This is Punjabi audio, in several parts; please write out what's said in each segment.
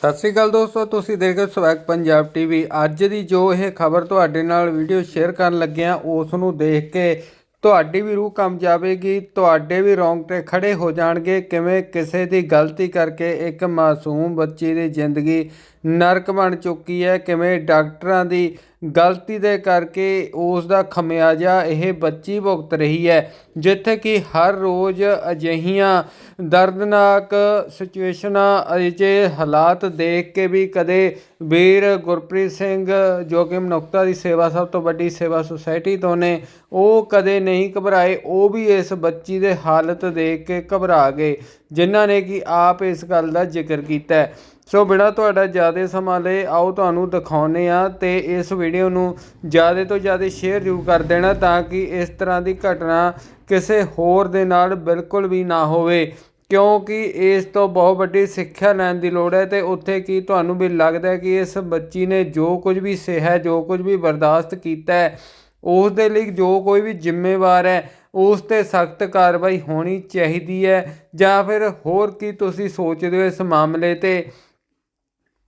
ਸਤਿ ਸ੍ਰੀ ਅਕਾਲ ਦੋਸਤੋ, ਤੁਸੀਂ ਦੇਖ ਰਹੇ ਹੋ ਸਵੈਗ ਪੰਜਾਬ ਟੀਵੀ ਅੱਜ ਦੀ ਜੋ ਇਹ ਖਬਰ ਤੁਹਾਡੇ ਨਾਲ ਵੀਡੀਓ ਸ਼ੇਅਰ ਕਰਨ ਲੱਗਿਆ ਉਸ ਨੂੰ ਦੇਖ ਕੇ ਤੁਹਾਡੀ ਵੀ ਰੂਹ ਕੰਮ ਜਾਵੇਗੀ, ਤੁਹਾਡੇ ਵੀ ਰੌਂਗਟੇ ਖੜੇ ਹੋ ਜਾਣਗੇ। ਕਿਵੇਂ ਕਿਸੇ ਦੀ ਗਲਤੀ ਕਰਕੇ ਇੱਕ ਮਾਸੂਮ ਬੱਚੀ ਦੀ ਜ਼ਿੰਦਗੀ ਨਰਕ ਬਣ ਚੁੱਕੀ ਹੈ, ਕਿਵੇਂ ਡਾਕਟਰਾਂ ਦੀ ਗਲਤੀ ਦੇ ਕਰਕੇ ਉਸ ਦਾ ਖਮਿਆਜਾ ਇਹ ਬੱਚੀ ਭੁਗਤ ਰਹੀ ਹੈ, ਜਿੱਥੇ ਕਿ ਹਰ ਰੋਜ਼ ਅਜਿਹੀਆਂ ਦਰਦਨਾਕ ਸਿਚੁਏਸ਼ਨਾਂ ਅਜਿਹੇ ਹਾਲਾਤ ਦੇਖ ਕੇ ਵੀ ਕਦੇ ਵੀਰ ਗੁਰਪ੍ਰੀਤ ਸਿੰਘ ਜੋ ਕਿ ਮਨੁੱਖਤਾ ਦੀ ਸੇਵਾ ਸਭ ਤੋਂ ਵੱਡੀ ਸੇਵਾ ਸੁਸਾਇਟੀ ਤੋਂ ਨੇ, ਉਹ ਕਦੇ ਨਹੀਂ ਘਬਰਾਏ, ਉਹ ਵੀ ਇਸ ਬੱਚੀ ਦੇ ਹਾਲਤ ਦੇਖ ਕੇ ਘਬਰਾ ਗਏ, ਜਿਨ੍ਹਾਂ ਨੇ ਕਿ ਆਪ ਇਸ ਗੱਲ ਦਾ ਜ਼ਿਕਰ ਕੀਤਾ ਹੈ। ਸੋ ਬਿਨਾਂ ਤੁਹਾਡਾ ਜ਼ਿਆਦਾ ਸਮਾਂ ਲਏ, ਆਓ ਤੁਹਾਨੂੰ ਦਿਖਾਉਨੇ ਆ ਤੇ ਇਸ ਵੀਡੀਓ ਨੂੰ ਜ਼ਿਆਦਾ ਤੋਂ ਜ਼ਿਆਦਾ ਸ਼ੇਅਰ ਜ਼ਰੂਰ ਕਰ ਦੇਣਾ ਤਾਂ ਕਿ ਇਸ ਤਰ੍ਹਾਂ ਦੀ ਘਟਨਾ ਕਿਸੇ ਹੋਰ ਦੇ ਨਾਲ ਬਿਲਕੁਲ ਵੀ ਨਾ ਹੋਵੇ। ਕਿਉਂਕਿ ਇਸ ਤੋਂ ਬਹੁਤ ਵੱਡੀ ਸਿੱਖਿਆ ਲੈਣ ਦੀ ਲੋੜ ਹੈ ਤੇ ਉੱਥੇ ਕੀ ਤੁਹਾਨੂੰ ਵੀ ਲੱਗਦਾ ਹੈ ਕਿ ਇਸ ਬੱਚੀ ਨੇ ਜੋ ਕੁਝ ਵੀ ਸਹਿ ਜੋ ਕੁਝ ਵੀ ਬਰਦਾਸ਼ਤ ਕੀਤਾ ਹੈ, ਉਸ ਦੇ ਲਈ ਜੋ ਕੋਈ ਵੀ ਜ਼ਿੰਮੇਵਾਰ ਹੈ, ਉਸ ਤੇ ਸਖਤ ਕਾਰਵਾਈ ਹੋਣੀ ਚਾਹੀਦੀ ਹੈ। ਜਾਂ ਫਿਰ ਹੋਰ ਕੀ ਤੁਸੀਂ ਸੋਚਦੇ ਹੋ ਇਸ ਮਾਮਲੇ ਤੇ?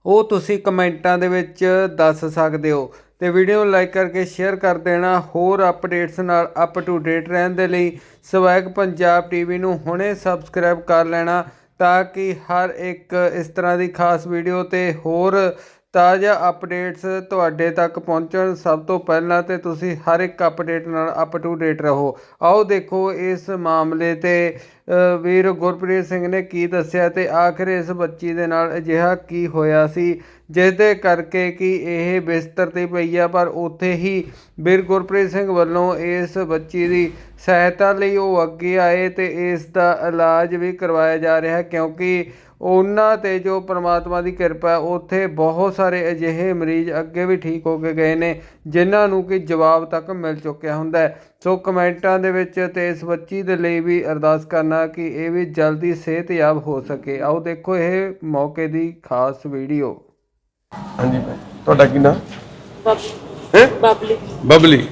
ਉਹ ਤੁਸੀਂ ਕਮੈਂਟਾਂ ਦੇ ਵਿੱਚ ਦੱਸ ਸਕਦੇ ਹੋ। ਤੇ ਵੀਡੀਓ ਨੂੰ ਲਾਈਕ ਕਰਕੇ ਸ਼ੇਅਰ ਕਰ ਦੇਣਾ। ਹੋਰ ਅਪਡੇਟਸ ਨਾਲ ਅਪ ਟੂ ਡੇਟ ਰਹਿਣ ਦੇ ਲਈ ਸਵੈਗ ਪੰਜਾਬ ਟੀਵੀ ਨੂੰ ਹੁਣੇ ਸਬਸਕ੍ਰਾਈਬ ਕਰ ਲੈਣਾ ਤਾਂ ਕਿ ਹਰ ਇੱਕ ਇਸ ਤਰ੍ਹਾਂ ਦੀ ਖਾਸ ਵੀਡੀਓ ਤੇ ਹੋਰ ਤਾਜ਼ਾ ਅਪਡੇਟਸ ਤੁਹਾਡੇ ਤੱਕ ਪਹੁੰਚਣ ਸਭ ਤੋਂ ਪਹਿਲਾਂ ਤੇ ਤੁਸੀਂ ਹਰ ਇੱਕ ਅਪਡੇਟ ਨਾਲ ਅਪ ਟੂ ਡੇਟ ਰਹੋ। ਆਓ ਦੇਖੋ ਇਸ ਮਾਮਲੇ ਤੇ ਵੀਰ ਗੁਰਪ੍ਰੀਤ ਸਿੰਘ ਨੇ ਕੀ ਦੱਸਿਆ ਤੇ ਆਖਿਰ ਇਸ ਬੱਚੀ ਦੇ ਨਾਲ ਅਜਿਹਾ ਕੀ ਹੋਇਆ ਸੀ ਜਿਸ ਦੇ ਕਰਕੇ ਕਿ ਇਹ ਬਿਸਤਰ ਤੇ ਪਈ ਆ, ਪਰ ਉੱਥੇ ਹੀ ਵੀਰ ਗੁਰਪ੍ਰੀਤ ਸਿੰਘ ਵੱਲੋਂ ਇਸ ਬੱਚੀ ਦੀ ਸਹਾਇਤਾ ਲਈ ਉਹ ਅੱਗੇ ਆਏ ਤੇ ਇਸ ਦਾ ਇਲਾਜ ਵੀ ਕਰਵਾਇਆ ਜਾ ਰਿਹਾ, ਕਿਉਂਕਿ ਉਹਨਾਂ ਤੇ ਜੋ ਪ੍ਰਮਾਤਮਾ ਦੀ ਕਿਰਪਾ ਹੈ ਉੱਥੇ ਬਹੁਤ ਸਾਰੇ ਅਜਿਹੇ ਮਰੀਜ਼ ਅੱਗੇ ਵੀ ਠੀਕ ਹੋ ਕੇ ਗਏ ਨੇ ਜਿਨ੍ਹਾਂ ਨੂੰ ਕਿ ਜਵਾਬ ਤੱਕ ਮਿਲ ਚੁੱਕਿਆ ਹੁੰਦਾ ਹੈ। ਸੋ ਕਮੈਂਟਾਂ ਦੇ ਵਿੱਚ ਤੇ ਇਸ ਬੱਚੀ ਦੇ ਲਈ ਵੀ ਅਰਦਾਸ ਕਰਨਾ ਕਿ ਇਹ ਵੀ ਜਲਦੀ ਸਿਹਤਯਾਬ ਹੋ ਸਕੇ। ਆਓ ਦੇਖੋ ਇਹ ਮੌਕੇ ਦੀ ਖਾਸ ਵੀਡੀਓ। ਹਾਂਜੀ ਭਾਈ ਤੁਹਾਡਾ ਕੀ ਨਾਮ ਬਬਲੀ ਹੈ? ਬਬਲੀ। ਬਬਲੀ।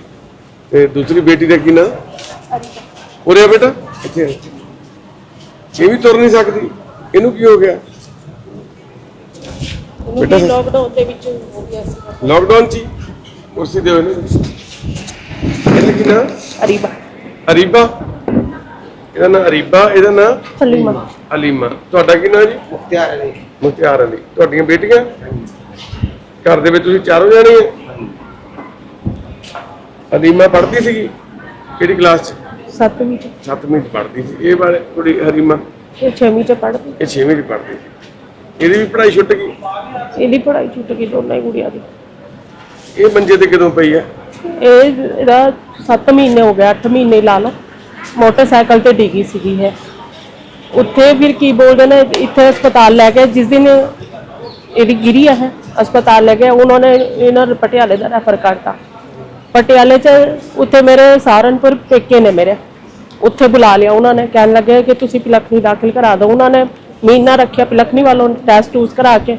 ਤੇ ਦੂਸਰੀ ਬੇਟੀ ਦਾ ਕੀ ਨਾਮ ਉਰੇ ਆ ਬੇਟਾ। ਇੱਥੇ। ਇਹ ਵੀ ਤੁਰ ਨਹੀਂ ਸਕਦੀ? ਇਹਨੂੰ ਕੀ ਹੋ ਗਿਆ? ਬੇਟਾ ਲੋਕਡਾਊਨ ਦੇ ਵਿੱਚ ਹੋ ਗਿਆ ਸੀ। ਲਾਕਡਾਊਨ ਚ ਹੀ? ਕੁਰਸੀ ਦਿਓ ਇਹਨੂੰ ਇਹਦਾ ਕੀ ਨਾਮ ਅਰੀਬਾ। ਅਰੀਬਾ? ਇਹਦਾ ਨਾਮ ਅਰੀਬਾ ਇਹਦਾ ਨਾਮ ਹਲੀਮਾ ਅਲੀਮਾ। ਤੁਹਾਡਾ ਕੀ ਨਾਮ ਜੀ? ਮੁਖਤਿਆਰ ਅਲੀ। ਮੁਖਤਿਆਰ ਅਲੀ। ਤੁਹਾਡੀਆਂ ਬੇਟੀਆਂ? ਘਰ ਦੇ ਵਿੱਚ ਤੁਸੀਂ ਚਾਰੋਂ ਜਾਣੇ ਹੋ? ਅਲੀਮਾ ਪੜ੍ਹਦੀ ਸੀਗੀ? ਕਿਹੜੀ ਕਲਾਸ ਚ? ਸੱਤਵੀਂ ਚ। 7ਵੀਂ ਚ ਪੜ੍ਹਦੀ ਸੀ। ਇਹ ਬਾਰੇ ਕੁੜੀ ਹਰੀਮਾ ਇਹ ਛੇਵੀਂ ਚ ਪੜ੍ਹਦੀ। ਇਹ 6ਵੀਂ ਚ ਪੜ੍ਹਦੀ। ਸੀ ਇਹਦੀ ਵੀ ਪੜ੍ਹਾਈ ਛੁੱਟ ਗਈ? ਇਹਦੀ ਪੜ੍ਹਾਈ ਛੁੱਟ ਗਈ ਦੋਨਾਂ ਹੀ ਕੁੜੀਆਂ ਦੀ। ਇਹ ਮੰਜੇ ਤੇ ਕਦੋਂ ਪਈ ਆ ਇਹ ਇਹਦਾ 7 ਮਹੀਨੇ ਹੋ ਗਏ 8 ਮਹੀਨੇ ਲਾ ਲਓ। ਮੋਟਰਸਾਈਕਲ ਤੇ ਡਿੱਗੀ ਸੀਗੀ ਹੈ ਉੱਥੇ ਫਿਰ ਕੀ ਬੋਲਦੇ ਨੇ ਇੱਥੇ ਹਸਪਤਾਲ ਲੈ ਗਏ ਜਿਸ ਦਿਨ ਇਹਦੀ ਗਿਰੀ ਹੈ ਹਸਪਤਾਲ ਲੈ ਗਏ। ਉਹਨਾਂ ਨੇ ਇਹਨਾਂ ਪਟਿਆਲੇ ਦਾ ਰੈਫਰ ਕਰਤਾ। ਪਟਿਆਲੇ ਚ ਉੱਥੇ ਮੇਰੇ ਸਹਾਰਨਪੁਰ ਪੇਕੇ ਨੇ ਮੇਰੇ। ਉੱਥੇ ਬੁਲਾ ਲਿਆ ਉਹਨਾਂ ਨੇ ਕਹਿਣ ਲੱਗੇ ਕਿ ਤੁਸੀਂ ਪਿਲਖਣੀ ਦਾਖਲ ਕਰਾ ਦਿਓ। ਉਹਨਾਂ ਨੇ ਮਹੀਨਾ ਰੱਖਿਆ ਪਿਲਖਣੀ ਵਾਲੋਂ ਟੈਸਟ ਟੂਸ ਕਰਾ ਕੇ।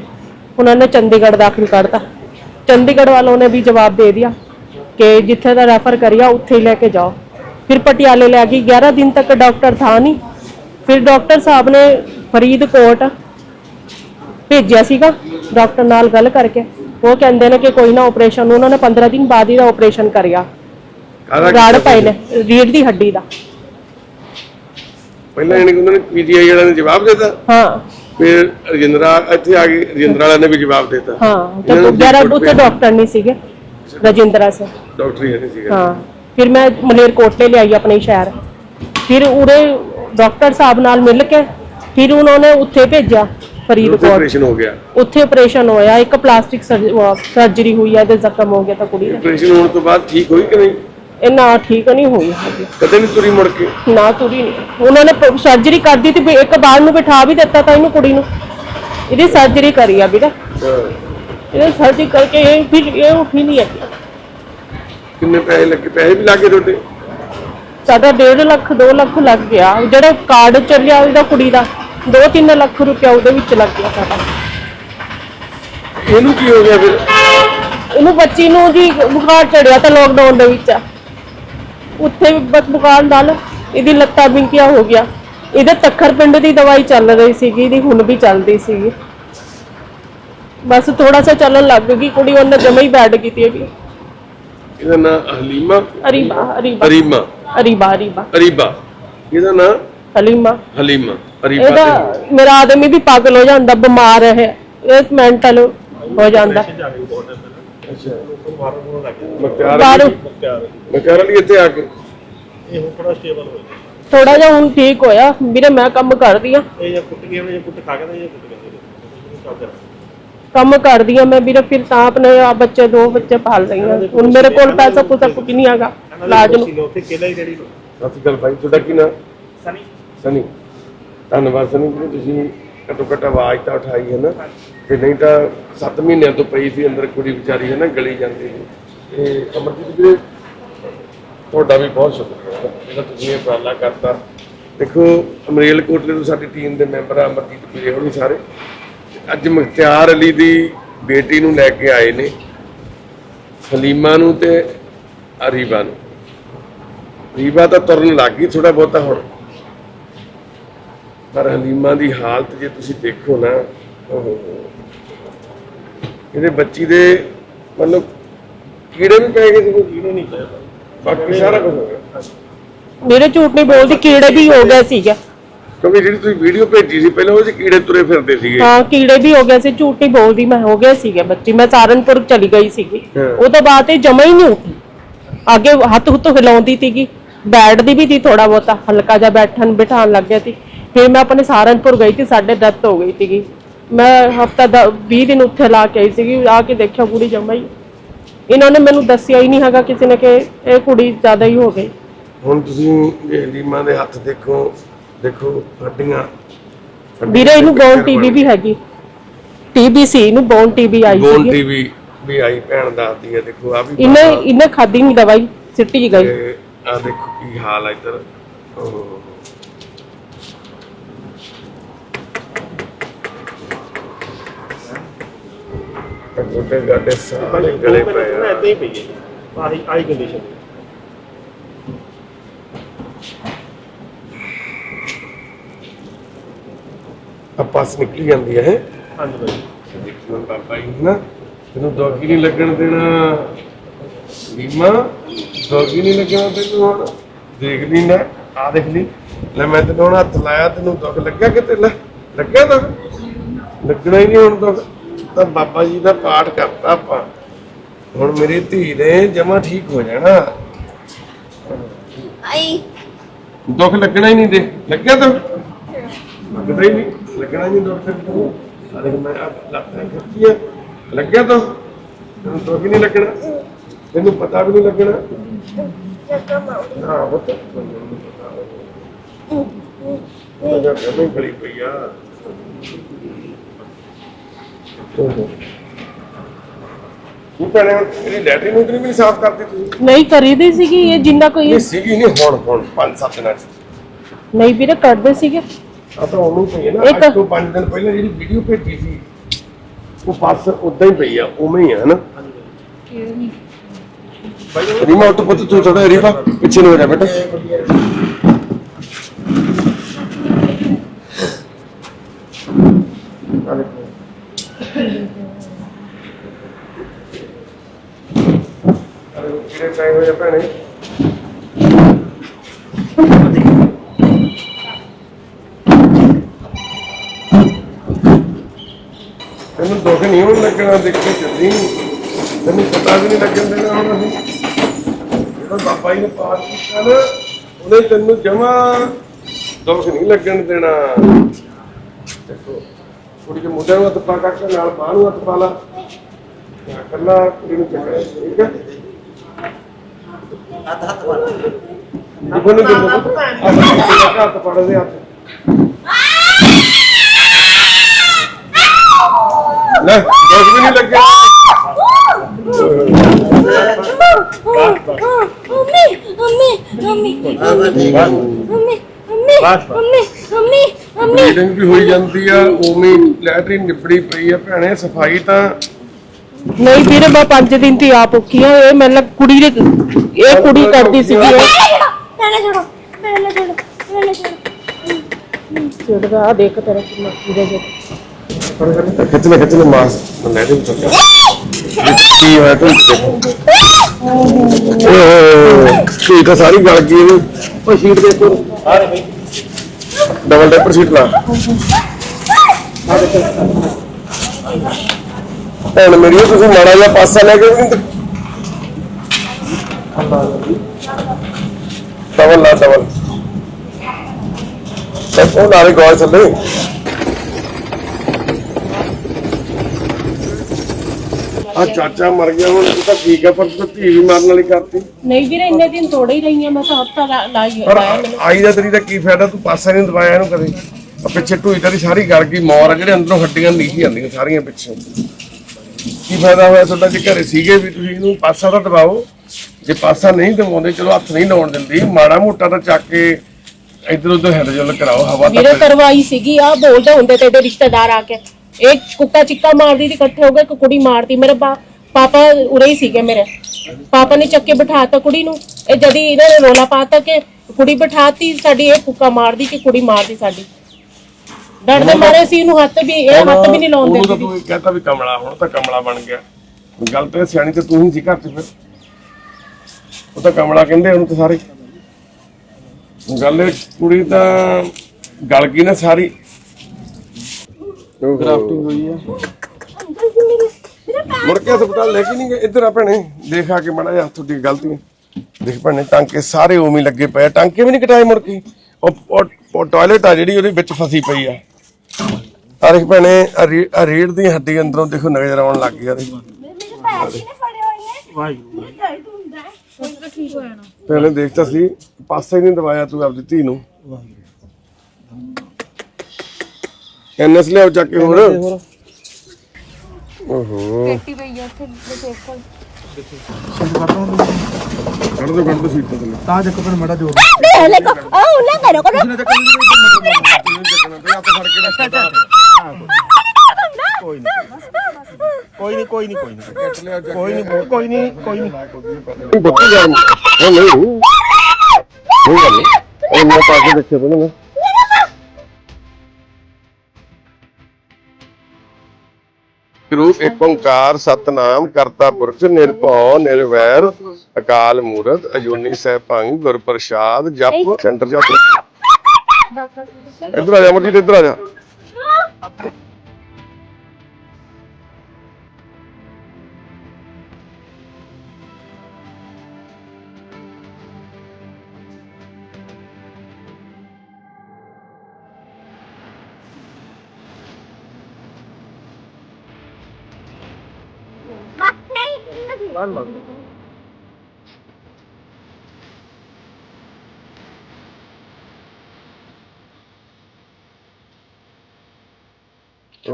ਉਹਨਾਂ ਨੇ ਚੰਡੀਗੜ੍ਹ ਦਾਖਲ ਕਰਤਾ ਚੰਡੀਗੜ੍ਹ ਵਾਲੋਂ ਨੇ ਵੀ ਜਵਾਬ ਦੇ ਦਿਆ ਕਿ ਜਿੱਥੇ ਦਾ ਰੈਫਰ ਕਰਿਆ ਉੱਥੇ ਹੀ ਲੈ ਕੇ ਜਾਓ। ਫਿਰ ਪਟਿਆਲੇ ਲੈ ਗਈ। 11 ਦਿਨ ਤੱਕ ਡਾਕਟਰ ਥਾ ਨਹੀਂ। ਫਿਰ ਡਾਕਟਰ ਸਾਹਿਬ ਨੇ ਫਰੀਦਕੋਟ ਭੇਜਿਆ ਸੀਗਾ ਡਾਕਟਰ ਨਾਲ ਗੱਲ ਕਰਕੇ। ਉਹ ਕਹਿੰਦੇ ਨੇ ਕਿ ਕੋਈ ਨਾ ਆਪਰੇਸ਼ਨ ਉਹਨਾਂ ਨੇ 15 ਦਿਨ ਬਾਅਦ ਹੀ ਦਾ ਆਪਰੇਸ਼ਨ ਕਰਿਆ। ਪਏ ਸੀ? ਨੇ ਰੀੜ ਦੀ ਹੱਡੀ ਦਾ। ਪਹਿਲਾਂ ਇਹਨੇ ਉਹਨਾਂ ਨੇ ਪੀਜੀਆਈ ਵਾਲਿਆਂ ਨੇ ਜਵਾਬ ਦਿੱਤਾ। ਹਾਂ। ਫਿਰ ਰਜਿੰਦਰਾ ਇੱਥੇ ਆ ਗਈ ਰਜਿੰਦਰਾ ਵਾਲਿਆਂ ਨੇ ਵੀ ਜਵਾਬ ਦਿੱਤਾ। ਹਾਂ ਤੇ ਇਹਨਾਂ ਨੂੰ 11 ਰਿਪੋਰਟ ਉੱਥੇ। ਡਾਕਟਰ ਨਹੀਂ ਸੀਗੇ ਰਜਿੰਦਰਾ ਸੇ ਡਾਕਟਰ ਹੀ ਨਹੀਂ ਸੀਗਾ। ਹਾਂ ਫਿਰ ਮੈਂ ਮਲੇਰਕੋਟਲੇ ਲਿਆਈ ਆਪਣੇ ਸ਼ਹਿਰ। ਫਿਰ ਉਰੇ ਡਾਕਟਰ ਸਾਹਿਬ ਨਾਲ ਮਿਲ ਕੇ ਫਿਰ ਉਹਨਾਂ ਨੇ ਉੱਥੇ ਭੇਜਿਆ ਫਰੀਦਕੋਟ। ਆਪਰੇਸ਼ਨ ਹੋ ਗਿਆ। ਉੱਥੇ ਆਪਰੇਸ਼ਨ ਹੋਇਆ ਇੱਕ ਪਲਾਸਟਿਕ ਸਰਜਰੀ ਹੋਈ ਹੈ ਤੇ ਜ਼ਖਮ ਹੋ ਗਿਆ ਤਾਂ ਕੁੜੀ ਦਾ ਆਪਰੇਸ਼ਨ ਹੋਣ ਤੋਂ ਬਾਅਦ ਠੀਕ ਹੋਈ ਕਿ ਨਹੀਂ? ਇਹ ਨਾ ਠੀਕ ਨਹੀਂ ਹੋਈ ਹੈਗੀ। ਕਦੇ ਨਹੀਂ ਤੁਰੀ ਮੁੜ ਕੇ? ਨਾ ਤੁਰੀ ਨਹੀਂ ਉਹਨਾਂ ਨੇ ਸਰਜਰੀ ਕਰ ਦਿੱਤੀ ਵੀ ਇੱਕ ਬਾਲ ਨੂੰ ਬਿਠਾ ਵੀ ਦਿੱਤਾ ਤਾਂ ਇਹਨੂੰ ਕੁੜੀ ਨੂੰ। ਇਹਦੀ ਸਰਜਰੀ ਕਰੀ ਆ ਵੀਰੇ। ਹਾਂ। ਇਹਨੇ ਸਰਜਰੀ ਕਰਕੇ ਇਹ ਫਿਰ ਇਹ ਉੱਠੀ ਨਹੀਂ ਹੈਗੀ। ਕਿੰਨੇ ਪੈਸੇ ਲੱਗੇ? ਪੈਸੇ ਵੀ ਲੱਗੇ ਤੁਹਾਡੇ? ਸਾਡਾ 1.5 ਲੱਖ 2 ਲੱਖ ਲੱਗ ਗਿਆ। ਜਿਹੜਾ ਕਾਰਡ ਚੱਲਿਆ ਉਹਦਾ ਕੁੜੀ ਦਾ 2-3 ਲੱਖ ਰੁਪਇਆ ਉਹਦੇ ਵਿੱਚ ਲੱਗ ਗਿਆ ਸਾਡਾ। ਇਹਨੂੰ ਕੀ ਹੋ ਗਿਆ ਫਿਰ? ਉਹਨੂੰ ਬੱਚੀ ਨੂੰ ਜੀ ਬੁਖਾਰ ਚੜਿਆ ਤਾਂ ਲੋਕਡਾਊਨ ਦੇ ਵਿੱਚ। ਉੱਥੇ ਵੀ ਬਸ ਬੁਖਾਰ ਨਾਲ ਇਹਦੀ ਲੱਤਾਂ ਬਿੰਕੀਆਂ ਹੋ ਗਿਆ ਇਹਦੇ ਤੱਖਰ ਪਿੰਡ ਦੀ ਦਵਾਈ ਚੱਲ ਰਹੀ ਸੀਗੀ ਇਹਦੀ ਹੁਣ ਵੀ ਚੱਲਦੀ ਸੀਗੀ। ਬਸ ਥੋੜਾ ਸਾ ਚੱਲਣ ਲੱਗ ਗਈ ਕੁੜੀ ਉਹਨੇ ਜਮਾ ਹੀ ਬੈਡ ਕੀਤੀ ਹੈਗੀ। ਇਹਦਾ ਨਾਂ ਹਲੀਮਾ? ਅਰੀਬਾ ਅਰੀਬਾ। ਅਰੀਮਾ। ਅਰੀਬਾ ਅਰੀਬਾ। ਅਰੀਬਾ। ਇਹਦਾ ਨਾਂ? ਹਲੀਮਾ। ਹਲੀਮਾ। ਅਰੀਬਾ ਇਹਦਾ ਮੇਰਾ ਆਦਮੀ ਵੀ ਪਾਗਲ ਹੋ ਜਾਂਦਾ ਬਿਮਾਰ ਹੈ ਇਹ ਮੈਂਟਲ ਹੋ ਜਾਂਦਾ। ਅੱਛਾ। ਮਖਤਿਆਰ ਬਾਹਰੋਂ ਮਖਤਿਆਰ ਅਲੀ ਇੱਥੇ ਆ ਕੇ? ਇਹ ਹੁਣ ਥੋੜਾ ਸਟੇਬਲ ਹੋ ਗਿਆ ਥੋੜਾ ਜਿਹਾ ਹੁਣ ਠੀਕ ਹੋਇਆ। ਵੀਰੇ ਮੈਂ ਕੰਮ ਕਰਦੀ ਆ ਇਹ ਜੇ ਕੁੱਟ ਗਿਆ ਜੇ ਕੁੱਟ ਖਾ ਗਿਆ ਤਾਂ ਇਹ ਕੁੱਟ ਗਿਆ ਚੱਲ ਕੰਮ ਕਰਦੀ ਆ ਮੈਂ ਵੀਰੇ ਫਿਰ ਤਾਂ ਆਪਣੇ ਆ ਬੱਚੇ ਦੋ ਬੱਚੇ ਪਾਲ ਰਹੀ ਆ ਹੁਣ ਮੇਰੇ ਕੋਲ ਪੈਸਾ ਪੂਸਾ ਕੁਝ ਨਹੀਂ ਹੈਗਾ ਇਲਾਜ ਨੂੰ। ਸੀ ਉੱਥੇ ਕੇਲਾ ਹੀ ਡੈਡੀ ਨੂੰ ਸਤਿ ਸ਼੍ਰੀ ਅਕਾਲ ਭਾਈ ਤੁਹਾਡਾ ਕੀ ਨਾਮ? ਸਨੀ। ਸਨੀ। ਧੰਨਵਾਦ ਸਨੀ ਜੀ ਤੁਸੀਂ ਘੱਟੋ ਘੱਟ ਆਵਾਜ਼ ਤਾਂ ਉਠਾਈ ਹੈ ਨਾ। ਤੇ ਨਹੀਂ ਤਾਂ 7 ਮਹੀਨਿਆਂ ਤੋਂ ਪਈ ਸੀ ਅੰਦਰ ਕੁੜੀ ਵਿਚਾਰੀ ਹੈ ਨਾ, ਗਲੀ ਜਾਂਦੀ ਸੀ। ਤੇ ਅਮਰਜੀਤ ਵੀਰੇ, ਤੁਹਾਡਾ ਵੀ ਬਹੁਤ ਸ਼ੁਕਰ ਹੈ ਜਿਹੜਾ ਤੁਸੀਂ ਇਹ ਉਪਰਾਲਾ ਕਰਤਾ। ਦੇਖੋ, ਅਮਰੀਲ ਕੋਟਲੇ ਤੋਂ ਸਾਡੀ ਟੀਮ ਦੇ ਮੈਂਬਰ ਆ, ਅਮਰਜੀਤ ਵੀਰੇ ਹੋਣੀ ਸਾਰੇ। ਅੱਜ ਮੁਖਤਿਆਰ ਅਲੀ ਦੀ ਬੇਟੀ ਨੂੰ ਲੈ ਕੇ ਆਏ ਨੇ, ਸਲੀਮਾ ਨੂੰ ਤੇ ਅਰੀਬਾ ਨੂੰ। ਰੀਬਾ ਤਾਂ ਤੁਰਨ ਲੱਗ ਗਈ ਥੋੜਾ ਬਹੁਤਾ ਹੁਣ। ਪਰ ਹਲੀਮਾ ਦੀ ਹਾਲਤ ਜੇ ਤੁਸੀਂ ਦੇਖੋ ਨਾ ਉਹ ਇਹਦੇ ਬੱਚੀ ਦੇ ਮਤਲਬ ਕੀੜੇ ਵੀ ਪੈ ਗਏ ਸੀ ਕੋਈ ਕੀੜੇ ਨਹੀਂ ਪਏ ਬਾਕੀ ਸਾਰਾ ਕੁਝ ਹੋ ਗਿਆ। ਮੇਰੇ ਝੂਠ ਨਹੀਂ ਬੋਲਦੀ ਕੀੜੇ ਵੀ ਹੋ ਗਏ ਸੀਗੇ। ਕਿਉਂਕਿ ਜਿਹੜੀ ਤੁਸੀਂ ਵੀਡੀਓ ਭੇਜੀ ਸੀ ਪਹਿਲਾਂ ਉਹ 'ਚ ਕੀੜੇ ਤੁਰੇ ਫਿਰਦੇ ਸੀਗੇ। ਹਾਂ ਕੀੜੇ ਵੀ ਹੋ ਗਏ ਸੀ ਝੂਠ ਨਹੀਂ ਬੋਲਦੀ ਮੈਂ ਹੋ ਗਏ ਸੀਗੇ ਬੱਚੀ। ਮੈਂ ਸਾਰਨਪੁਰ ਚਲੀ ਗਈ ਸੀਗੀ। ਹਾਂ। ਉਹ ਤੋਂ ਬਾਅਦ ਇਹ ਜਮਾ ਹੀ ਨਹੀਂ ਉੱਠੀ ਅੱਗੇ ਹੱਥ ਹੁੱਥ ਹਿਲਾਉਂਦੀ ਸੀਗੀ। ਬੈਠਦੀ ਵੀ ਸੀ ਥੋੜਾ ਬਹੁਤਾ ਹਲਕਾ ਜਿਹਾ ਬੈਠਣ ਬਿਠਾਉਣ ਲੱਗ ਗਿਆ ਸੀ। ਫਿਰ ਮੈਂ ਆਪਣੇ ਸਾਰਨਪੁਰ ਗਈ ਸੀ ਸਾਡੇ ਡੈਥ ਹੋ ਗਈ ਸੀਗੀ। ਮੈਂ ਹਫਤਾ 20 ਦਿਨ ਉੱਥੇ ਲਾ ਕੇ ਆਈ ਸੀਗੀ ਆ ਕੇ ਦੇਖਿਆ ਕੁੜੀ ਜਮਾ ਹੀ ਇਹਨਾਂ ਨੇ ਮੈਨੂੰ ਦੱਸਿਆ ਹੀ ਨਹੀਂ ਹੈਗਾ ਕਿਸੇ ਨੇ ਕਿ ਇਹ ਕੁੜੀ ਜ਼ਿਆਦਾ ਹੀ ਹੋ ਗਈ। ਹੁਣ ਤੁਸੀਂ ਇਹ ਹਲੀਮਾ ਦੇ ਹੱਥ ਦੇਖੋ ਦੇਖੋ ਹੱਡੀਆਂ। ਵੀਰੇ ਇਹਨੂੰ ਬੋਨ ਟੀਬੀ ਵੀ ਹੈਗੀ। ਟੀਬੀ ਸੀ ਇਹਨੂੰ ਬੋਨ ਟੀਬੀ ਆਈ ਬੋਨ ਸੀਗੀ। ਟੀਵੀ ਵੀ ਆਈ ਭੈਣ ਦੱਸਦੀ ਹੈ ਦੇਖੋ ਆ ਵੀ ਇਹਨੇ ਇਹਨੇ ਖਾਦੀ ਨਹੀਂ ਦਵਾਈ ਸਿੱਟੀ ਗਈ। ਆ ਦੇਖੋ ਕੀ ਹਾਲ ਆ ਇੱਧਰ। ਓਹ। ਤੇ ਗੋਡੇ ਗਾਡੇ ਸਾਰੇ ਗਲੇ ਪਏ ਨਾ ਆ। ਇਦਾਂ ਹੀ ਪਈ ਹੈ ਜੀ ਆਹੀ ਆਹੀ ਕੰਡੀਸ਼ਨ ਆ ਪਸ ਨਿਕਲੀ ਜਾਂਦੀ ਹੈ। ਹੈਂ। ਹਾਂਜੀ ਬਾਈ ਦੇਖਣਾ ਬਾਬਾ ਜੀ। ਨਾ ਤੈਨੂੰ ਦੋਗੀ ਨਹੀਂ ਲੱਗਣ ਦੇਣਾ। ਦੋਗੀ ਨਹੀਂ ਲੱਗਣਾ ਤੈਨੂੰ ਹੁਣ। ਦੇਖ ਲਈ ਨਾ ਆ ਦੇਖ ਲਈ। ਲੈ ਮੈਂ ਤੈਨੂੰ ਹੁਣ ਹੱਥ ਲਾਇਆ ਤੈਨੂੰ ਦੁੱਖ ਲੱਗਿਆ ਕਿਤੇ? ਲੈ ਲੱਗਿਆ ਦੁੱਖ ਲੱਗਣਾ ਹੀ ਨਹੀਂ ਹੁਣ ਦੁੱਖ ਤਾਂ ਬਾਬਾ ਜੀ ਦਾ ਪਾਠ ਕਰਤਾ ਆਪਾਂ। ਹੁਣ ਮੇਰੀ ਧੀ ਨੇ ਜਮਾ ਠੀਕ ਹੋ ਜਾਣਾ। ਆਈ। ਦੁੱਖ ਲੱਗਣਾ ਹੀ ਨਹੀਂ ਦੇ ਲੱਗਿਆ ਦੁੱਖ ਲੱਗਦਾ ਹੀ ਨਹੀਂ। ਲੱਗਣਾ ਹੀ ਨਹੀਂ ਦੁੱਖ। ਤੈਨੂੰ ਸਾਰੇ ਮੈਂ ਆ ਲੱਤਾਂ ਖਿੱਚੀਆਂ ਲੱਗਿਆ ਤਾਂ? ਤੈਨੂੰ ਦੁੱਖ ਨਹੀਂ ਲੱਗਣਾ। ਤੈਨੂੰ ਪਤਾ ਵੀ ਨਹੀਂ ਲੱਗਣਾ। ਹਾਂ ਬਤ ਉਹ ਜਦ ਜਮੇ ਖੜੀ ਪਈ ਆ। ਉਹ ਪਹਿਲੇ ਮੇਰੀ ਲੈਟਰੀ ਨੂੰ ਵੀ ਨਹੀਂ ਸਾਫ਼ ਕਰਦੀ ਤੁਸੀਂ? ਨਹੀਂ ਕਰੀਦੀ ਸੀਗੀ ਇਹ ਜਿੰਨਾ ਕੋਈ ਇਹ ਸੀਗੀ ਨਹੀਂ ਹੁਣ ਹੁਣ 5-7 ਦਿਨਾਂ ਚ। ਨਹੀਂ ਵੀਰੇ ਕਰਦੇ ਸੀਗੇ। ਆ ਤਾਂ ਉਹਨੂੰ ਪਈ ਹੈ ਨਾ ਇੱਕ- ਅੱਜ ਤੋਂ 5 ਦਿਨ ਪਹਿਲਾਂ ਜਿਹੜੀ ਵੀਡੀਓ ਭੇਜੀ ਸੀ ਉਹ ਪਾਸ ਉਦਾਂ ਹੀ ਪਈ ਆ ਉਵੇਂ ਹੀ ਆ ਨਾ? ਰੀਮਾ ਉੱਠ ਪੁੱਤ ਤੂੰ ਥੋੜਾ ਰੀਮਾ ਪਿੱਛੇ ਨੂੰ ਹੋ ਜਾ ਬੇਟਾ। ਦੇਖੋ ਕਿਹੜੇ ਟਾਈਮ ਭੈਣੇ। ਤੈਨੂੰ ਦੁੱਖ ਨਹੀਂ ਹੁਣ ਲੱਗਣਾ, ਦੇਖ ਚੱਲੀ ਤੈਨੂੰ ਪਤਾ ਵੀ ਨਹੀਂ ਲੱਗਣ ਦੇਣਾ ਹੁਣ ਅਸੀਂ। ਜਿਹੜਾ ਬਾਬਾ ਜੀ ਨੇ ਪਾਠ ਕੀਤਾ ਨਾ, ਉਹਨੇ ਤੈਨੂੰ ਜਮਾ ਦੁੱਖ ਨਹੀਂ ਲੱਗਣ ਦੇਣਾ। ਦੇਖੋ, ਕੁੜੀ ਦੇ ਮੁੰਡੇ ਨੂੰ ਹੱਥ ਪਾ ਕਰਕੇ ਨਾਲ ਬਾਹ ਨੂੰ ਹੱਥ ਪਾ ਲਾ। ਕਿਆ ਕੁੜੀ ਨੂੰ ਚੱਕਰ ਠੀਕ ਹੈ ਹੱਥ ਹੱਥ ਪਾ ਦੇਖੋ ਨਹੀਂ ਦਿੰਦਾ ਹੱਥ ਪਾ ਦੇ ਹੱਥ ਲੈ ਦੁੱਖ ਵੀ ਨਹੀਂ ਲੱਗਿਆ mummy mummy mummy mummy mummy mummy mummy mummy bleeding ਵੀ ਹੋਈ ਜਾਂਦੀ ਆ ਉਵੇਂ ਲੈਟਰਿਨ ਨਿਬੜੀ ਪਈ ਆ। ਭੈਣੇ ਸਫ਼ਾਈ ਤਾਂ ਨਹੀਂ ਵੀਰੇ ਮੈਂ 5 ਦਿਨ ਦੀ ਆਪ ਔਖੀ ਆ ਇਹ ਮੈਨੂੰ ਕੁੜੀ ਦੇ ਇਹ ਕੁੜੀ ਕਰਦੀ ਸੀਗੀ ਇਹ ਮੈਨੇ ਛੋੜੋ ਮੈਨੇ ਛੋੜੋ ਮੈਨੇ ਛੋੜੋ ਛਿੜਦਾ ਆ ਦੇਖ ਤੇਰਾ ਕਿੰਨਾ ਕੀੜੇ ਜੇ ਖਿੱਚ ਲੈ ਖਿੱਚ ਲੈ ਮਾਸ ਲੈ ਦੇ ਉੱਤਰ ਕੀ ਹੋਇਆ ਤੂੰ ਦੇਖੋ ਓਏ ਕੀ ਤਾਂ ਸਾਰੀ ਗਲ ਗਈ ਇਹਦੀ ਉਹ ਸ਼ੀਟ ਦੇ ਉੱਪਰ ਡਬਲ ਡੈਪਰ ਸ਼ੀਟ ਲਾ ਭੈਣ ਮੇਰੀ ਤੁਸੀਂ ਮਾੜਾ ਜਿਹਾ ਪਾਸਾ ਲੈ ਕੇ ਵੀ ਡਬਲ ਲਾ ਡਬਲ ਤੇ ਉਹ ਨਾਲੇ ਗੋਲ ਥੱਲੇ ਆ ਚਾਚਾ ਮਰ ਗਿਆ ਹੁਣ ਤੂੰ ਤਾਂ ਠੀਕ ਆ ਪਰ ਤੂੰ ਧੀ ਵੀ ਮਰਨ ਵਾਲੀ ਕਰਤੀ। ਨਹੀਂ ਵੀਰੇ ਇੰਨੇ ਦਿਨ ਥੋੜੇ ਹੀ ਰਹੀ ਆ ਮੈਂ ਤਾਂ ਹਫਤਾ ਲਾਈ ਪਰ ਲਾਇਆ ਮੈਨੂੰ। ਆਈ ਦਾ ਤੇਰੀ ਦਾ ਕੀ ਫਾਇਦਾ ਤੂੰ ਪਾਸਾ ਨਹੀਂ ਦਵਾਇਆ ਇਹਨੂੰ ਕਦੇ। ਆ ਪਿੱਛੇ ਢੂਈ ਤੇਰੀ ਸਾਰੀ ਗਲ ਗਈ ਮੌਰ ਆ ਜਿਹੜੇ ਅੰਦਰੋਂ ਹੱਡੀਆਂ ਨੀਚੀ ਜਾਂਦੀਆਂ ਸਾਰੀਆਂ ਪਿੱਛੇ। ਕੀ ਫਾਇਦਾ ਹੋਇਆ ਤੁਹਾਡਾ ਜੇ ਘਰੇ ਸੀਗੇ ਵੀ ਤੁਸੀਂ ਇਹਨੂੰ ਪਾਸਾ ਤਾਂ ਦਵਾਓ ਜੇ ਪਾਸਾ ਨਹੀਂ ਦਵਾਉਂਦੇ ਚਲੋ ਹੱਥ ਨਹੀਂ ਲਾਉਣ ਦਿੰਦੀ। ਮਾੜਾ ਮੋਟਾ ਤਾਂ ਚੱਕ ਕੇ ਇੱਧਰ ਉੱਧਰ ਹਿੱਲ ਜੁਲ ਕਰਾਓ ਹਵਾ ਵੀਰੇ ਤਾਂ ਕਰਵਾਈ ਸੀਗੀ ਆ ਬੋਲਦੇ ਹੁੰਦੇ ਤੇ ਇਹਦੇ ਰਿਸ਼ਤੇਦਾਰ ਆ ਕੇ। ਇੱਕ ਕੁੱਤਾ ਚਿੱਕਾ ਮਾਰਦੀ ਸੀ ਇਕੱਠੇ ਹੋ ਗਏ ਇੱਕ ਕੁੜੀ ਮਾਰਦੀ। ਮੇਰੇ ਪਾ- ਪਾਪਾ ਉਰੇ ਹੀ ਸੀਗੇ ਮੇਰੇ। ਪਾਪਾ ਨੇ ਚੱਕੇ ਬਿਠਾਤਾ ਕੁੜੀ ਨੂੰ। ਇਹ ਜਦੀ ਇਹਨਾਂ ਨੇ ਰੋਲਾ ਪਾਤਾ ਕਿ ਕੁੜੀ ਬਿਠਾਤੀ ਸਾਡੀ ਇਹ ਕੁੱਕਾ ਮਾਰਦੀ ਕਿ ਕੁੜੀ ਮਾਰਦੀ ਸਾਡੀ। ਡਰਦੇ ਮਾਰੇ ਸੀ ਇਹਨੂੰ ਹੱਥ ਵੀ ਇਹ ਹੱਥ ਵੀ ਨਹੀਂ ਲਾਉਣ ਉਹਨੂੰ ਤਾਂ ਦਿੰਦੀ ਤੂੰ ਕਹਤਾ ਵੀ ਕਮਲਾ ਹੁਣ ਤਾਂ ਕਮਲਾ ਬਣ ਗਿਆ। ਗੱਲ ਤੇ ਸਿਆਣੀ ਤੇ ਤੂੰ ਹੀ ਸੀ ਘਰ 'ਚ ਫਿਰ। ਉਹ ਤਾਂ ਕਮਲਾ ਕਹਿੰਦੇ ਉਹਨੂੰ ਤਾਂ ਸਾਰੇ। ਗੱਲ ਇਹ ਕੁੜੀ ਤਾਂ ਗਲ ਗਈ ਨਾ ਸਾਰੀ। ਗ੍ਰਾਫਟਿੰਗ ਹੋਈ ਆ। ਮੁੜ ਕੇ ਹਸਪਤਾਲ ਲੈ ਕੇ ਨਹੀਂ ਗਏ। ਇੱਧਰ ਆ ਭੈਣੇ ਦੇਖ ਆ ਕੇ ਮੜਾ ਜਾ ਤੁਹਾਡੀ ਗਲਤੀ। ਦੇਖ ਭੈਣੇ ਟਾਂਕੇ ਸਾਰੇ ਉਵੇਂ ਹੀ ਲੱਗੇ ਪਏ ਆ, ਟਾਂਕੇ ਵੀ ਨਹੀਂ ਕਟਾਏ ਮੁੜ ਕੇ। ਉਹ ਉਹ- ਉਹ ਟਾਇਲਟ ਆ ਜਿਹੜੀ ਉਹਦੇ ਵਿੱਚ ਫਸੀ ਪਈ ਆ। ਆ ਦੇਖ ਭੈਣੇ ਆਹ ਰੀੜ ਦੀ ਹੱਡੀ ਅੰਦਰੋਂ ਦੇਖੋ ਨਜ਼ਰ ਆਉਣ ਲੱਗ ਆ ਦੇਖ। ਪੈਰ ਜਾਣਾ ਪਹਿਲੇ ਦੇਖਤਾ ਸੀ ਪਾਸੇ ਹੀ ਨਹੀਂ ਦਵਾਇਆ ਤੂੰ ਆਪਦੀ ਧੀ ਨੂੰ। ਐਨਐਸ ਲਿਆਓ ਚੱਕ ਕੇ ਹੋਰ। ਓਹੋ। ਪੇਟੀ ਪਈ ਆ ਉੱਥੇ ਬਸੇਕ ਕੋਲ ਕੱਢ ਦੋ ਕੱਢ ਦੋ ਸੀਟ ਤੋਂ ਥੱਲੇ। ਤਾਂ ਦੇਖੋ ਫਿਰ ਮੜਾ ਜੋ ਦੇ ਲੈ ਕੋ ਆ ਨਾ ਕਰੋ ਕਰੋ। ਕੋਈ ਨਹੀਂ ਕੋਈ ਨਹੀਂ ਕੋਈ ਨਹੀਂ ਕੋਈ ਨਹੀਂ ਕੋਈ ਨਹੀਂ ਕੋਈ ਨਹੀਂ ਬੱਤੀ ਜਾਨ ਉਹ ਨਹੀਂ ਕੋਈ ਗੱਲ ਨਹੀਂ ਉਹ ਮੈਂ ਪਾਸੇ ਦੇਖਿਆ ਤਾਂ ਨਾ ਰੂਪ ਇੱਕ ਓੰਕਾਰ ਸਤਨਾਮ ਕਰਤਾ ਪੁਰਖ ਨਿਰਭਉ ਨਿਰਵੈਰ ਅਕਾਲ ਮੂਰਤ ਅਜੂਨੀ ਸਹਿਭੰਗ ਗੁਰ ਪ੍ਰਸਾਦ ਜਪ ਸੈਂਟਰ ਜਾ ਇੱਧਰ ਆ ਜਾ ਅਮਰਜੀਤ ਇੱਧਰ ਆ ਜਾ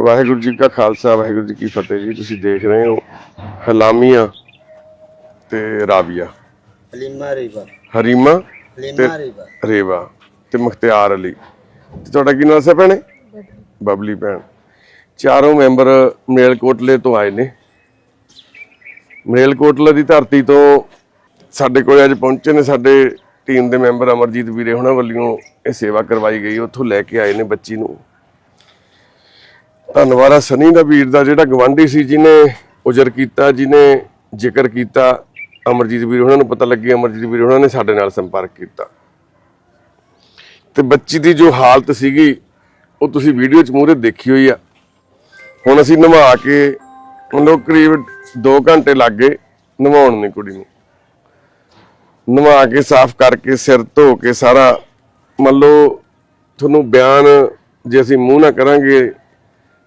ਵਾਹਿਗੁਰੂ ਜੀ ਕਾ ਖਾਲਸਾ ਵਾਹਿਗੁਰੂ ਜੀ ਕੀ ਫਤਿਹ ਜੀ। ਤੁਸੀਂ ਦੇਖ ਰਹੇ ਹੋ ਹਲਾਮੀਆਂ ਤੇ ਰਾਵੀਆ। ਹਲੀਮਾ ਰੀਵਾ। ਹਰੀਮਾ ਹਲੀਮਾ ਰੀਵਾ। ਰੇਵਾ ਤੇ ਮੁਖਤਿਆਰ ਅਲੀ। ਤੇ ਤੁਹਾਡਾ ਕੀ ਨਾਮ ਸੀ ਭੈਣੇ? ਬਬਲੀ ਭੈਣ। ਚਾਰੋਂ ਮੈਂਬਰ ਮੇਲਕੋਟਲੇ ਤੋਂ ਆਏ ਨੇ। ਮੇਲਕੋਟਲੇ ਦੀ ਧਰਤੀ ਤੋਂ ਸਾਡੇ ਕੋਲ ਅੱਜ ਪਹੁੰਚੇ ਨੇ। ਸਾਡੇ ਟੀਮ ਦੇ ਮੈਂਬਰ ਅਮਰਜੀਤ ਵੀਰੇ ਹੁਣਾਂ ਵੱਲੋਂ ਇਹ ਸੇਵਾ ਕਰਵਾਈ ਗਈ। ਉੱਥੋਂ ਲੈ ਕੇ ਆਏ ਨੇ ਬੱਚੀ ਨੂੰ। ਧੰਨਵਾਦ ਆ ਸਨੀ ਦਾ ਵੀਰ ਦਾ, ਜਿਹੜਾ ਗਵਾਂਢੀ ਸੀ ਜਿਹਨੇ ਉਜਰ ਕੀਤਾ, ਜਿਹਨੇ ਜ਼ਿਕਰ ਕੀਤਾ। ਅਮਰਜੀਤ ਵੀਰ ਉਹਨਾਂ ਨੂੰ ਪਤਾ ਲੱਗੀ, ਅਮਰਜੀਤ ਵੀਰ ਉਹਨਾਂ ਨੇ ਸਾਡੇ ਨਾਲ ਸੰਪਰਕ ਕੀਤਾ। ਤੇ ਬੱਚੀ ਦੀ ਜੋ ਹਾਲਤ ਸੀਗੀ, ਉਹ ਤੁਸੀਂ ਵੀਡੀਓ 'ਚ ਮੂਹਰੇ ਦੇਖੀ ਹੋਈ ਆ। ਹੁਣ ਅਸੀਂ ਨਵਾ ਕੇ ਉਹਨੂੰ ਕਰੀਬ 2 ਘੰਟੇ ਲੱਗ ਗਏ ਨਵਾਉਣ ਨੂੰ ਕੁੜੀ ਨੂੰ। ਨਵਾ ਕੇ ਸਾਫ਼ ਕਰਕੇ, ਸਿਰ ਧੋ ਕੇ ਸਾਰਾ, ਮੰਨ ਲਓ, ਤੁਹਾਨੂੰ ਬਿਆਨ ਜੇ ਅਸੀਂ ਮੂੰਹ ਨਾ ਕਰਾਂਗੇ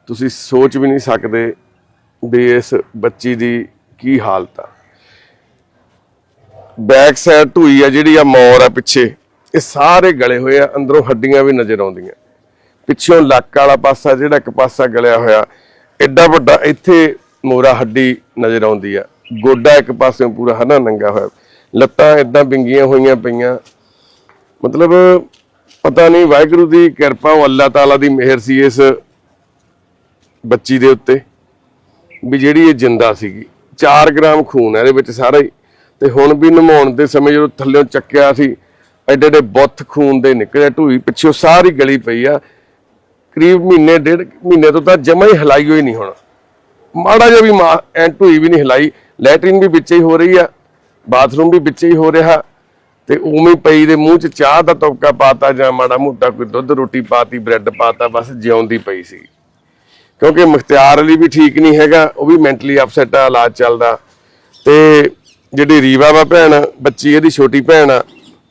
ਤੁਸੀਂ ਸੋਚ ਵੀ ਨਹੀਂ ਸਕਦੇ ਵੀ ਇਸ ਬੱਚੀ ਦੀ ਕੀ ਹਾਲਤ ਆ। ਬੈਕ ਸਾਈਡ ਢੂਈ ਆ, ਜਿਹੜੀ ਆ ਮੌਰ ਆ ਪਿੱਛੇ। ਇਹ ਸਾਰੇ ਗਲੇ ਹੋਏ ਆ, ਅੰਦਰੋਂ ਹੱਡੀਆਂ ਵੀ ਨਜ਼ਰ ਆਉਂਦੀਆਂ। ਪਿੱਛੋਂ ਲੱਕ ਵਾਲਾ ਪਾਸਾ, ਜਿਹੜਾ ਇੱਕ ਪਾਸਾ ਗਲਿਆ ਹੋਇਆ ਐਡਾ ਵੱਡਾ, ਇੱਥੇ ਮੋਰਾ ਹੱਡੀ ਨਜ਼ਰ ਆਉਂਦੀ ਆ। ਗੋਡਾ ਇੱਕ ਪਾਸਿਓਂ ਪੂਰਾ ਹਨਾ ਨੰਗਾ ਹੋਇਆ। ਲੱਤਾਂ ਇਦਾਂ ਵਿੰਗੀਆਂ ਹੋਈਆਂ ਪਈਆਂ। ਮਤਲਬ ਪਤਾ ਨਹੀਂ ਵਾਹਿਗੁਰੂ ਦੀ ਕਿਰਪਾ, ਉਹ ਅੱਲਾਹ ਤਾਲਾ ਦੀ ਮਿਹਰ ਸੀ ਇਸ ਬੱਚੀ ਦੇ ਉੱਤੇ ਵੀ ਜਿਹੜੀ ਇਹ ਜਿੰਦਾ ਸੀਗੀ। 4 ਗ੍ਰਾਮ ਖੂਨ ਹੈ ਇਹਦੇ ਵਿੱਚ ਸਾਰਾ ਹੀ। ਤੇ ਹੁਣ ਵੀ ਨਮਾਉਣ ਦੇ ਸਮੇਂ ਜਦੋਂ ਥੱਲੇੋਂ ਚੱਕਿਆ ਸੀ, ਐਡੇ ਐਡੇ ਬੁੱਤ ਖੂਨ ਦੇ ਨਿਕਲੇ, ਢੂਈ ਪਿੱਛੋਂ ਸਾਰੀ ਗਲੀ ਪਈ ਆ। ਕਰੀਬ ਮਹੀਨੇ, ਡੇਢ ਮਹੀਨੇ ਤੋਂ ਤਾਂ ਜਮਾ ਹੀ ਹਿਲਾਈ ਹੋਈ ਨਹੀਂ ਹੁਣ। ਮਾੜਾ ਜਿਹਾ ਵੀ ਮਾਂ ਐਂ ਢੂਈ ਵੀ ਨਹੀਂ ਹਿਲਾਈ। ਲੈਟਰਿਨ ਵੀ ਵਿੱਚੇ ਹੀ ਹੋ ਰਹੀ ਆ, ਬਾਥਰੂਮ ਵੀ ਵਿੱਚੇ ਹੀ ਹੋ ਰਿਹਾ। ਤੇ ਉਵੇਂ ਪਈ ਦੇ ਮੂੰਹ 'ਚ ਚਾਹ ਦਾ ਤਬਕਾ ਪਾਤਾ ਜਾਂ ਮਾੜਾ ਮੋਟਾ ਕੋਈ ਦੁੱਧ ਰੋਟੀ ਪਾਤੀ, ਬ੍ਰੈਡ ਪਾਤਾ, ਬਸ ਜਿਉਂਦੀ ਪਈ ਸੀ। ਕਿਉਂਕਿ ਮੁਖਤਿਆਰ ਅਲੀ ਵੀ ਠੀਕ ਨਹੀਂ ਹੈਗਾ, ਉਹ ਵੀ ਮੈਂਟਲੀ ਅਪਸੈਟ ਆ, ਇਲਾਜ ਚੱਲਦਾ। ਤੇ ਜਿਹੜੀ ਰੀਵਾ ਵਾ ਭੈਣ, ਬੱਚੀ ਇਹਦੀ ਛੋਟੀ ਭੈਣ ਆ,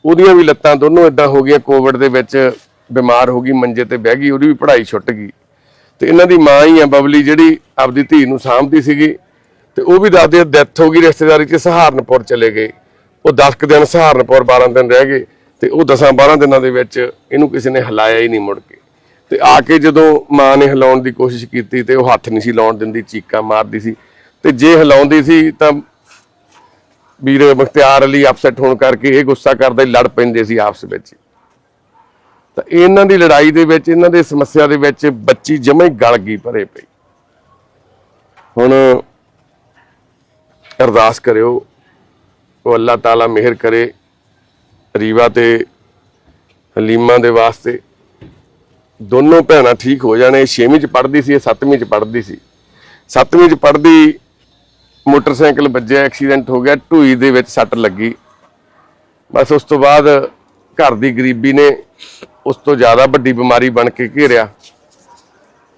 ਉਹਦੀਆਂ ਵੀ ਲੱਤਾਂ ਦੋਨੋਂ ਇਦਾਂ ਹੋ ਗਈਆਂ ਕੋਵਿਡ ਦੇ ਵਿੱਚ ਬਿਮਾਰ ਹੋ ਗਈ, ਮੰਜੇ ਤੇ ਬਹਿ ਗਈ, ਉਹਦੀ ਵੀ ਪੜ੍ਹਾਈ ਛੁੱਟ ਗਈ। ਤੇ ਇਹਨਾਂ ਦੀ ਮਾਂ ਹੀ ਆ ਬਬਲੀ, ਜਿਹੜੀ ਆਪਦੀ ਧੀ ਨੂੰ ਸਾਂਭਦੀ ਸੀਗੀ, ਤੇ ਉਹ ਵੀ ਦੱਸਦੇ ਡੈਥ ਹੋ ਗਈ, ਰਿਸ਼ਤੇਦਾਰੀ 'ਚ ਸਹਾਰਨਪੁਰ ਚਲੇ ਗਏ। ਉਹ 10 ਕੁ ਦਿਨ ਸਹਾਰਨਪੁਰ 12 ਦਿਨ ਰਹਿ ਗਏ, ਤੇ ਉਹ 10 12 ਦਿਨਾਂ ਦੇ ਵਿੱਚ ਇਹਨੂੰ ਕਿਸੇ ਨੇ ਹਿਲਾਇਆ ਹੀ ਨਹੀਂ ਮੁੜ ਕੇ। ਤੇ ਆ ਕੇ ਜਦੋਂ ਮਾਂ ਨੇ ਹਿਲਾਉਣ ਦੀ ਕੋਸ਼ਿਸ਼ ਕੀਤੀ ਤੇ ਉਹ ਹੱਥ ਨਹੀਂ ਸੀ ਲਾਉਣ ਦਿੰਦੀ, ਚੀਕਾਂ ਮਾਰਦੀ ਸੀ। ਤੇ ਜੇ ਹਿਲਾਉਂਦੀ ਸੀ ਤਾਂ ਵੀਰ ਮੁਖਤਿਆਰ ਅਲੀ ਅਪਸੈਟ ਹੋਣ ਕਰਕੇ ਇਹ ਗੁੱਸਾ ਕਰਦੇ ਲੜ ਪੈਂਦੇ ਸੀ ਆਪਸ ਵਿੱਚ। ਤਾਂ ਇਹਨਾਂ ਦੀ ਲੜਾਈ ਦੇ ਵਿੱਚ, ਇਹਨਾਂ ਦੇ ਸਮੱਸਿਆ ਦੇ ਵਿੱਚ ਬੱਚੀ ਜਮੇ ਹੀ ਗਲ ਗਈ, ਭਰੇ ਪਈ। ਹੁਣ ਅਰਦਾਸ ਕਰਿਓ, ਉਹ ਅੱਲਾਹ ਤਾਲਾ ਮਿਹਰ ਕਰੇ ਰੀਵਾ ਤੇ ਹਲੀਮਾ ਦੇ ਵਾਸਤੇ। ਦੋਨੋਂ ਭੈਣਾਂ ਠੀਕ ਹੋ ਜਾਣੇ 6ਵੀਂ ਚ ਪੜ੍ਹਦੀ ਸੀ, ਇਹ 7ਵੀਂ ਚ ਪੜ੍ਹਦੀ ਸੀ। 7ਵੀਂ ਚ ਪੜ੍ਹਦੀ, ਮੋਟਰਸਾਈਕਲ ਵੱਜਿਆ, ਐਕਸੀਡੈਂਟ ਹੋ ਗਿਆ, ਢੂਈ ਦੇ ਵਿੱਚ ਸੱਟ ਲੱਗੀ। ਬਸ ਉਸ ਤੋਂ ਬਾਅਦ ਘਰ ਦੀ ਗਰੀਬੀ ਨੇ ਉਸ ਤੋਂ ਜ਼ਿਆਦਾ ਵੱਡੀ ਬਿਮਾਰੀ ਬਣ ਕੇ ਘੇਰਿਆ।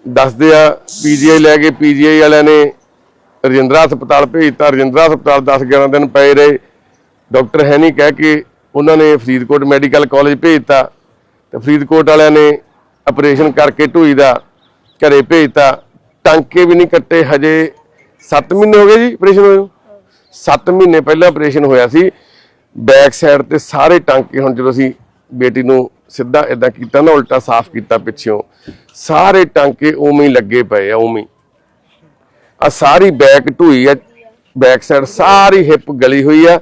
ਦੱਸਦੇ ਆ ਪੀਜੀਆਈ ਲੈ ਕੇ ਪੀਜੀਆਈ ਵਾਲਿਆਂ ਨੇ ਰਜਿੰਦਰਾ ਹਸਪਤਾਲ ਭੇਜਤਾ। ਰਜਿੰਦਰਾ ਹਸਪਤਾਲ 10 11 ਦਿਨ ਪਏ ਰਹੇ। ਡਾਕਟਰ ਹੈ ਨਹੀਂ ਕਹਿ ਕੇ ਉਹਨਾਂ ਨੇ ਫਰੀਦਕੋਟ ਮੈਡੀਕਲ ਕਾਲਜ ਭੇਜਤਾ। ਤੇ ਫਰੀਦਕੋਟ ਵਾਲਿਆਂ ਨੇ ਆਪਰੇਸ਼ਨ ਕਰਕੇ ਢੂਈ ਦਾ ਘਰੇ ਭੇਜਤਾ। ਟਾਂਕੇ ਵੀ ਨਹੀਂ ਕੱਟੇ, ਹਜੇ 7 ਮਹੀਨੇ ਹੋ ਗਏ ਜੀ ਆਪਰੇਸ਼ਨ ਹੋਏ ਨੂੰ। 7 ਮਹੀਨੇ ਪਹਿਲਾਂ ਆਪਰੇਸ਼ਨ ਹੋਇਆ ਸੀ। ਬੈਕ ਸਾਈਡ ਤੇ ਸਾਰੇ ਟਾਂਕੇ ਹੁਣ ਜਦੋਂ ਅਸੀਂ ਬੇਟੀ ਨੂੰ ਸਿੱਧਾ ਇਦਾਂ ਕੀਤਾ ਨਾ, ਉਲਟਾ ਸਾਫ਼ ਕੀਤਾ ਪਿੱਛੋਂ ਸਾਰੇ ਟਾਂਕੇ ਉਵੇਂ ਹੀ ਲੱਗੇ ਪਏ ਆ, ਉਵੇਂ ਆ ਸਾਰੀ ਬੈਕ ਢੂਈ ਆ ਬੈਕ ਸਾਈਡ ਸਾਰੀ ਹਿੱਪ ਗਲੀ ਹੋਈ ਆ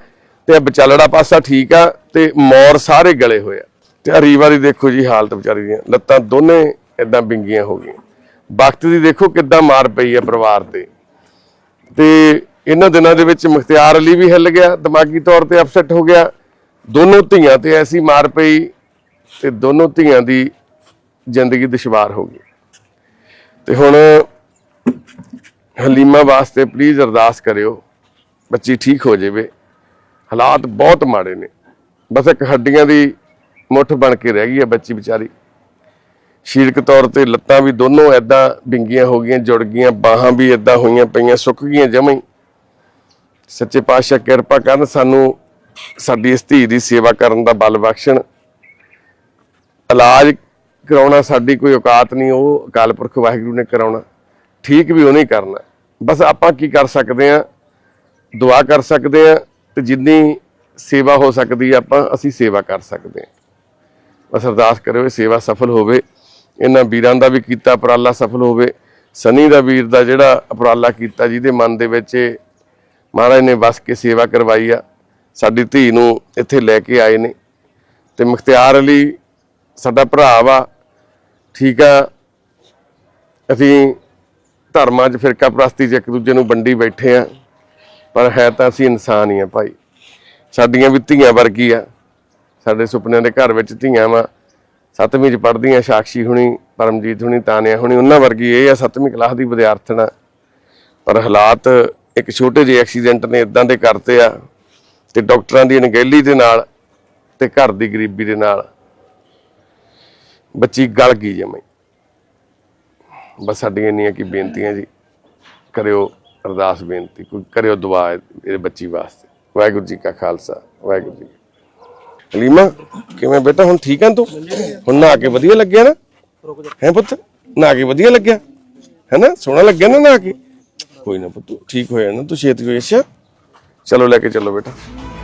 ਤੇ ਆ ਵਿਚਾਲੜਾ ਪਾਸਾ ਠੀਕ ਆ ਤੇ ਮੋਰ ਸਾਰੇ ਗਲੇ ਹੋਏ ਆ। ਤੇ ਆ ਦੀ ਦੇਖੋ ਜੀ ਹਾਲਤ ਵਿਚਾਰੀ ਦੀਆਂ। ਲੱਤਾਂ ਦੋਨੇ ਇਦਾਂ ਬਿੰਗੀਆਂ ਹੋ ਗਈਆਂ। ਵਕਤ ਦੀ ਦੇਖੋ ਕਿੱਦਾਂ ਮਾਰ ਪਈ ਹੈ ਪਰਿਵਾਰ ਤੇ। ਤੇ ਇਹਨਾਂ ਦਿਨਾਂ ਦੇ ਵਿੱਚ ਮੁਖਤਿਆਰ ਅਲੀ ਵੀ ਹਿੱਲ ਗਿਆ, ਦਿਮਾਗੀ ਤੌਰ ਤੇ ਅਪਸੈਟ ਹੋ ਗਿਆ। ਦੋਨੋਂ ਧੀਆਂ ਤੇ ਐਸੀ ਮਾਰ ਪਈ ਤੇ ਦੋਨੋਂ ਧੀਆਂ ਦੀ ਜ਼ਿੰਦਗੀ ਦੁਸ਼ਵਾਰ ਹੋ ਗਈ। ਤੇ ਹੁਣ ਹਲੀਮਾ ਵਾਸਤੇ ਪਲੀਜ਼ ਅਰਦਾਸ ਕਰਿਓ, ਬੱਚੀ ਠੀਕ ਹੋ ਜਾਵੇ। ਹਾਲਾਤ ਬਹੁਤ ਮਾੜੇ ਨੇ। ਬਸ ਇੱਕ ਹੱਡੀਆਂ ਦੀ ਮੁੱਠ ਬਣ ਕੇ ਰਹਿ ਗਈ ਹੈ ਬੱਚੀ ਵਿਚਾਰੀ। ਸਰੀਰਕ ਤੌਰ ਤੇ ਲੱਤਾਂ ਵੀ ਦੋਨੋਂ ਐਦਾਂ ਬਿੰਗੀਆਂ ਹੋ ਗਈਆਂ, ਜੁੜ ਗਈਆਂ, ਬਾਹਾਂ ਵੀ ਐਦਾਂ ਹੋਈਆਂ ਪਈਆਂ, ਸੁੱਕ ਗਈਆਂ ਜਮਾਂ ਹੀ। ਸੱਚੇ ਪਾਤਸ਼ਾਹ ਕਿਰਪਾ ਕਰਨ ਸਾਨੂੰ ਸਾਡੀ ਇਸ ਧੀ ਦੀ ਸੇਵਾ ਕਰਨ ਦਾ ਬਲ ਬਖਸ਼ਣ। ਇਲਾਜ ਕਰਾਉਣਾ ਸਾਡੀ ਕੋਈ ਔਕਾਤ ਨਹੀਂ, ਉਹ ਅਕਾਲ ਪੁਰਖ ਵਾਹਿਗੁਰੂ ਨੇ ਕਰਾਉਣਾ। ਠੀਕ ਵੀ ਉਹਨੇ ਹੀ ਕਰਨਾ। ਬਸ ਆਪਾਂ ਕੀ ਕਰ ਸਕਦੇ ਆ ਦੁਆ ਕਰ ਸਕਦੇ ਆ ਤੇ ਜਿੰਨੀ ਸੇਵਾ ਹੋ ਸਕਦੀ ਆ ਆਪਾਂ, ਅਸੀਂ ਸੇਵਾ ਕਰ ਸਕਦੇ ਆ ਬਸ ਅਰਦਾਸ ਕਰਿਓ ਇਹ ਸੇਵਾ ਸਫਲ ਹੋਵੇ। ਇਹਨਾਂ ਵੀਰਾਂ ਦਾ ਵੀ ਕੀਤਾ, ਉਪਰਾਲਾ ਸਫਲ ਹੋਵੇ। ਸਨੀ ਦਾ ਵੀਰ ਦਾ ਜਿਹੜਾ ਉਪਰਾਲਾ ਕੀਤਾ, ਜਿਹਦੇ ਮਨ ਦੇ ਵਿੱਚ ਮਹਾਰਾਜ ਨੇ ਵਸ ਕੇ ਸੇਵਾ ਕਰਵਾਈ ਆ। ਸਾਡੀ ਧੀ ਨੂੰ ਇੱਥੇ ਲੈ ਕੇ ਆਏ ਨੇ। ਤੇ ਮੁਖਤਿਆਰ ਅਲੀ ਸਾਡਾ ਭਰਾ ਵਾ। ਠੀਕ ਆ। ਅਸੀਂ ਧਰਮਾਂ 'ਚ ਫਿਰਕਾ ਪ੍ਰਸਤੀ 'ਚ ਇੱਕ ਦੂਜੇ ਨੂੰ ਵੰਡੀ ਬੈਠੇ ਆ। ਪਰ ਹੈ ਤਾਂ ਅਸੀਂ ਇਨਸਾਨ ਹੀ ਆ ਭਾਈ। ਸਾਡੀਆਂ ਵੀ ਧੀਆਂ ਵਰਗੀ ਆ। ਸਾਡੇ ਸੁਪਨਿਆਂ ਦੇ ਘਰ ਵਿੱਚ ਧੀਆਂ ਵਾ। ਸੱਤਵੀਂ 'ਚ ਪੜ੍ਹਦੀਆਂ ਸਾਕਸ਼ੀ ਹੁਣੀ, ਪਰਮਜੀਤ ਹੁਣੀ, ਤਾਨਿਆ ਹੁਣੀ, ਉਹਨਾਂ ਵਰਗੀ ਇਹ ਆ ਸੱਤਵੀਂ ਕਲਾਸ ਦੀ ਵਿਦਿਆਰਥਣ ਆ। ਪਰ ਹਾਲਾਤ ਇੱਕ ਛੋਟੇ ਜਿਹੇ ਐਕਸੀਡੈਂਟ ਨੇ ਇਦਾਂ ਦੇ ਕਰਤੇ ਆ ਤੇ ਡਾਕਟਰਾਂ ਦੀ ਅਣਗਹਿਲੀ ਦੇ ਨਾਲ ਤੇ ਘਰ ਦੀ ਗਰੀਬੀ ਦੇ ਨਾਲ ਬੱਚੀ ਗਲ ਗਈ ਜਮਈ। ਬਸ ਸਾਡੀਆਂ ਇੰਨੀਆਂ ਕੀ ਬੇਨਤੀਆਂ ਜੀ, ਕਰਿਓ ਅਰਦਾਸ ਬੇਨਤੀ, ਕੋਈ ਕਰਿਓ ਦੁਆ ਮੇਰੇ ਬੱਚੀ ਵਾਸਤੇ। ਵਾਹਿਗੁਰੂ ਜੀ ਕਾ ਖਾਲਸਾ, ਵਾਹਿਗੁਰੂ ਜੀ ਕੀ ਕਿਵੇਂ ਬੇਟਾ, ਹੁਣ ਠੀਕ ਆ ਤੂੰ? ਹੁਣ ਨਹਾ ਕੇ ਵਧੀਆ ਲੱਗਿਆ ਨਾ? ਹੈ ਪੁੱਤ? ਨਹਾ ਕੇ ਵਧੀਆ ਲੱਗਿਆ? ਹੈ ਨਾ ਸੋਹਣਾ ਲੱਗਿਆ ਨਾ ਨਹਾ ਕੇ? ਕੋਈ ਨਾ ਪੁੱਤ, ਠੀਕ ਹੋਇਆ ਨਾ ਤੂੰ, ਛੇਤੀ ਹੋਈ ਅੱਛਾ? ਚਲੋ ਲੈ ਕੇ ਚੱਲੋ ਬੇਟਾ।